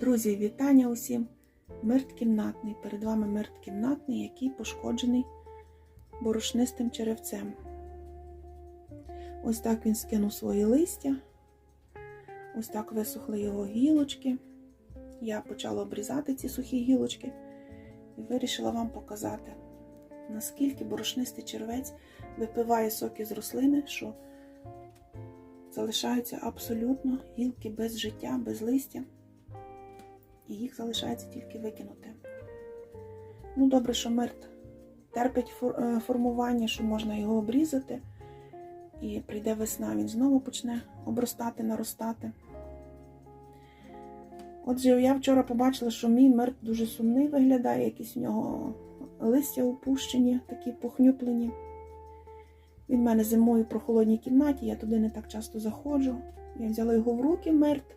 Друзі, вітання усім! Мирт кімнатний. Перед вами мирт кімнатний, який пошкоджений борошнистим черевцем. Ось так він скинув свої листя. Ось так висохли його гілочки. Я почала обрізати ці сухі гілочки і вирішила вам показати, наскільки борошнистий червець випиває соки з рослини, що залишаються абсолютно гілки без життя, без листя і їх залишається тільки викинути. Ну, добре, що мирт терпить е, формування, що можна його обрізати, і прийде весна, він знову почне обростати, наростати. Отже, я вчора побачила, що мій мирт дуже сумний виглядає, якісь в нього листя опущені, такі похнюплені. Він в мене зимою в прохолодній кімнаті, я туди не так часто заходжу. Я взяла його в руки мирт.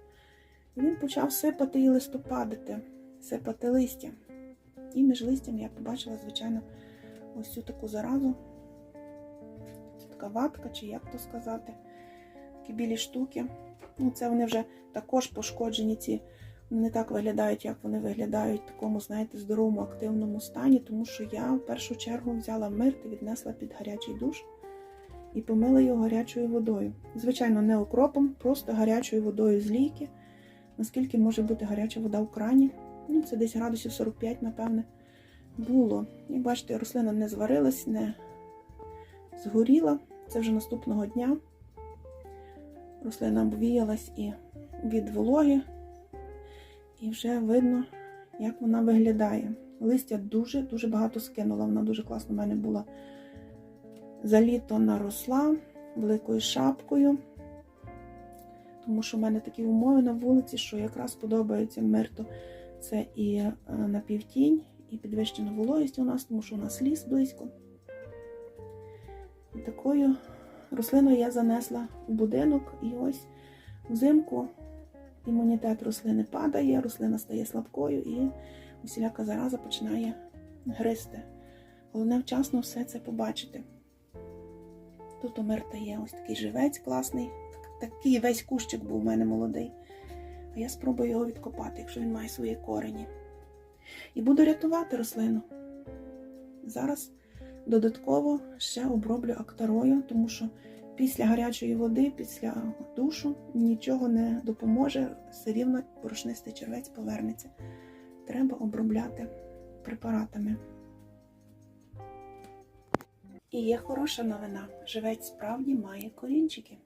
Він почав сипати і листопадити, сипати листя. І між листям я побачила, звичайно, ось цю таку заразу. Це така ватка, чи як то сказати, такі білі штуки. Ну, це вони вже також пошкоджені, ці не так виглядають, як вони виглядають в такому, знаєте, здоровому, активному стані, тому що я в першу чергу взяла мирт і віднесла під гарячий душ і помила його гарячою водою. Звичайно, не окропом, просто гарячою водою з лійки наскільки може бути гаряча вода в крані. Ну, це десь градусів 45, напевне, було. Як бачите, рослина не зварилась, не згоріла. Це вже наступного дня. Рослина обвіялась і від вологи, і вже видно, як вона виглядає. Листя дуже-дуже багато скинула. Вона дуже класно в мене була за літо наросла великою шапкою тому що в мене такі умови на вулиці, що якраз подобається мирту. Це і е, на півтінь, і підвищена вологість у нас, тому що у нас ліс близько. І такою рослиною я занесла у будинок, і ось взимку імунітет рослини падає, рослина стає слабкою і усіляка зараза починає гризти. Головне вчасно все це побачити. Тут у Мирта є ось такий живець класний, такий весь кущик був у мене молодий. А я спробую його відкопати, якщо він має свої корені. І буду рятувати рослину. Зараз додатково ще оброблю актарою, тому що після гарячої води, після душу нічого не допоможе, все рівно порошнистий червець повернеться. Треба обробляти препаратами. І є хороша новина. Живець справді має корінчики.